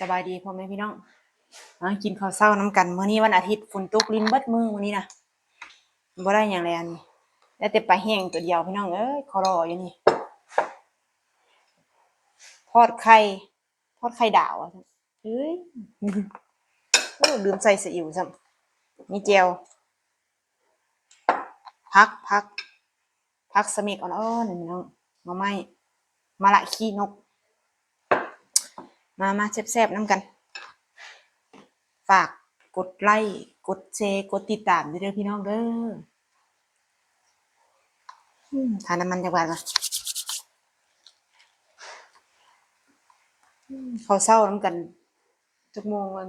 สบายดีพ่อแม่พี่น้องกินข้าวเช้าน้ำกันเมื้อนี้วันอาทิตย์ฝนตกลิ้นเบิดมือมื้อนี้นะบ่ได้หยังเลยอันนี้ได้แต่ปลาแห้งตัวเดียวพี่น้องเอ้ยขอรออยู่นี่ทอดไข่ทอดไข่ดาวอะเอ้ยโอ้ลืมใส่ซีอิ๊วซ้ำมีเจลพักพักพักสมิกอ่อนๆพี่น้องมาไม่มาละขี้นก มามาแซ่บๆน้ำกัน ฝากกดไลค์กดแชร์กดติดตามด้วยเด้อพี่น้องเด้อทานน้ำมันจากบ้านก่อนอืมข้าวเช้าน้ำกันจักโมงกัน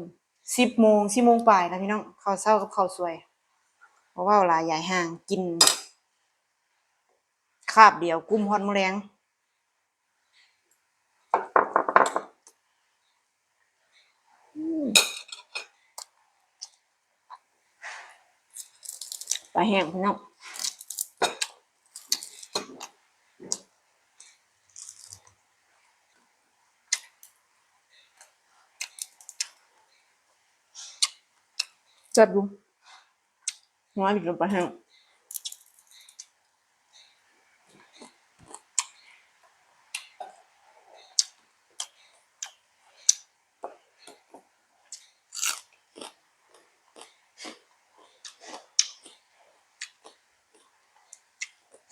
สิบโมงสิบโมงปลายนะพี่น้องเขาวเช้ากับข้าสวย เพราะว่าเวลาใหญ่ห่างกินคาบเดียวกุ้มฮอดมะแรง ปลาแห้งพี่น้องจัดดูน้อยดิบปลาแห้ง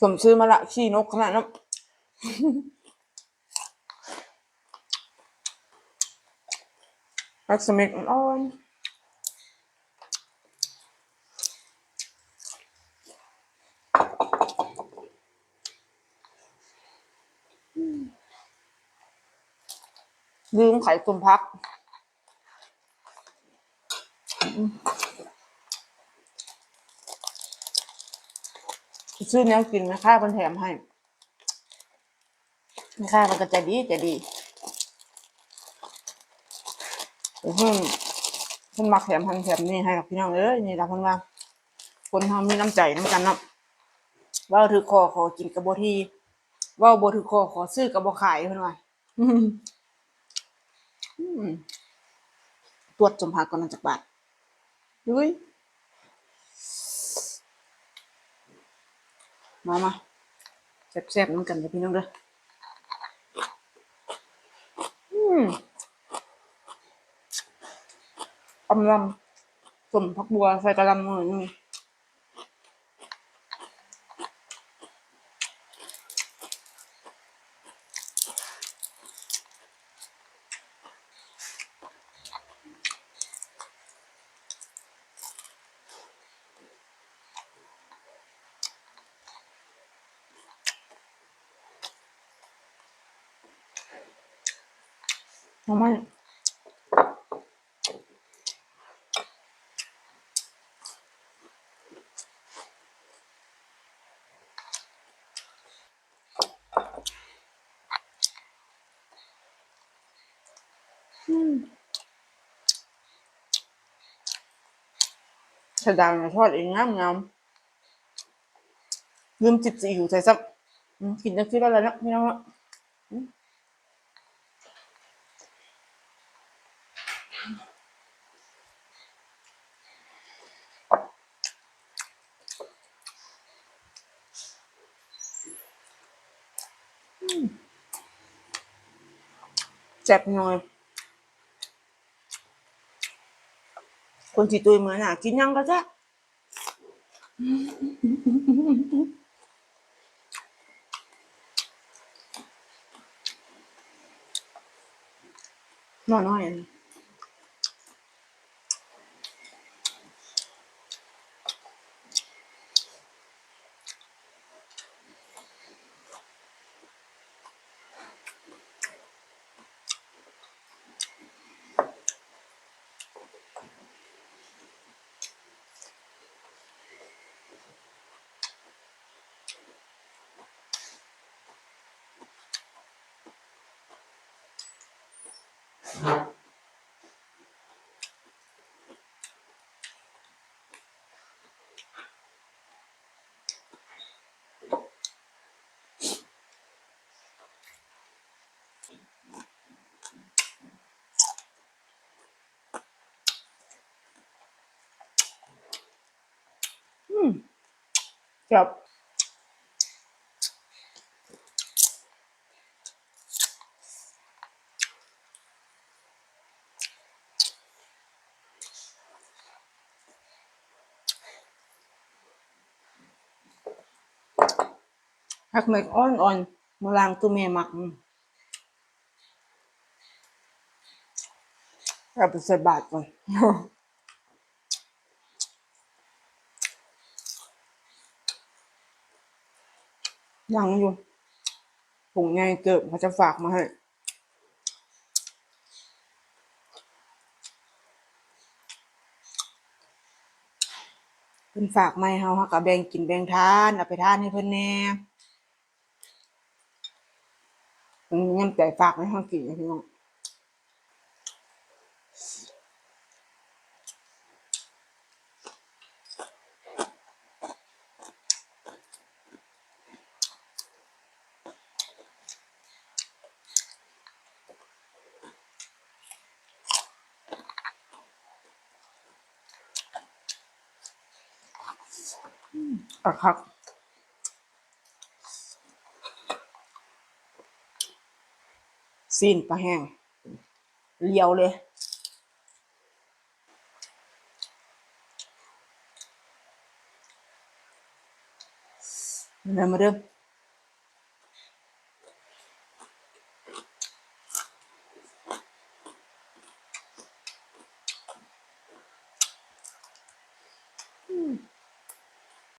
สมชื่อมาละขี้นกขนาดนั้นรักสมิกอ่อนลืมไข่ตุ่มพัก ซื้อเนี้ยกินไหมค่ามันแถมให้ไม่ค่ามันก็จะดีจะดีเพิ่งเพิ่นมักแถมพันแถมนี่ให้กับพี่น้องเอ้ยนี่ละเพิ่นว่า คนทำมีน้ำใจน้ำกันเนาะว่าถือคอขอกินกระโบทีว่าโบถือคอขอซื้อกระโบขายเพิ่นว่าตรวจสมภารก่อนนจากบาทดุย มามาแซ่บๆน้ำกันเลยพี่น้องเด้ออืมอำลำสมพักบัวใส่กระลำมือนี่มาไม่อืมชะดังทอดเองงามงามลืมจิตสีอยู่ใส่ซักกินจังซี่แล้วและเนะพี่น้องเนาะ เจ็บหน่อยคนที่ตุยเหมือนอะกินยังก็จะนอยน้อยๆ Ừ. Chọc. หักเม็ดอ่อนๆมาล้างตัวแม่หมักเอาไปใส่บาตรก่อนยังอยู่ผงไงเกิบเขาจะฝากมาให้เพิ่นฝากมาให้เฮาฮาก็แบ่งกินแบ่งทาน เอาไปทานให้เพิ่นแน่ เพิ่นใจฝากให้เฮากินนะพี่น้องอะครับ สิ้นปลาแห้งเลียวเลยมาเริ่มาเริ่ม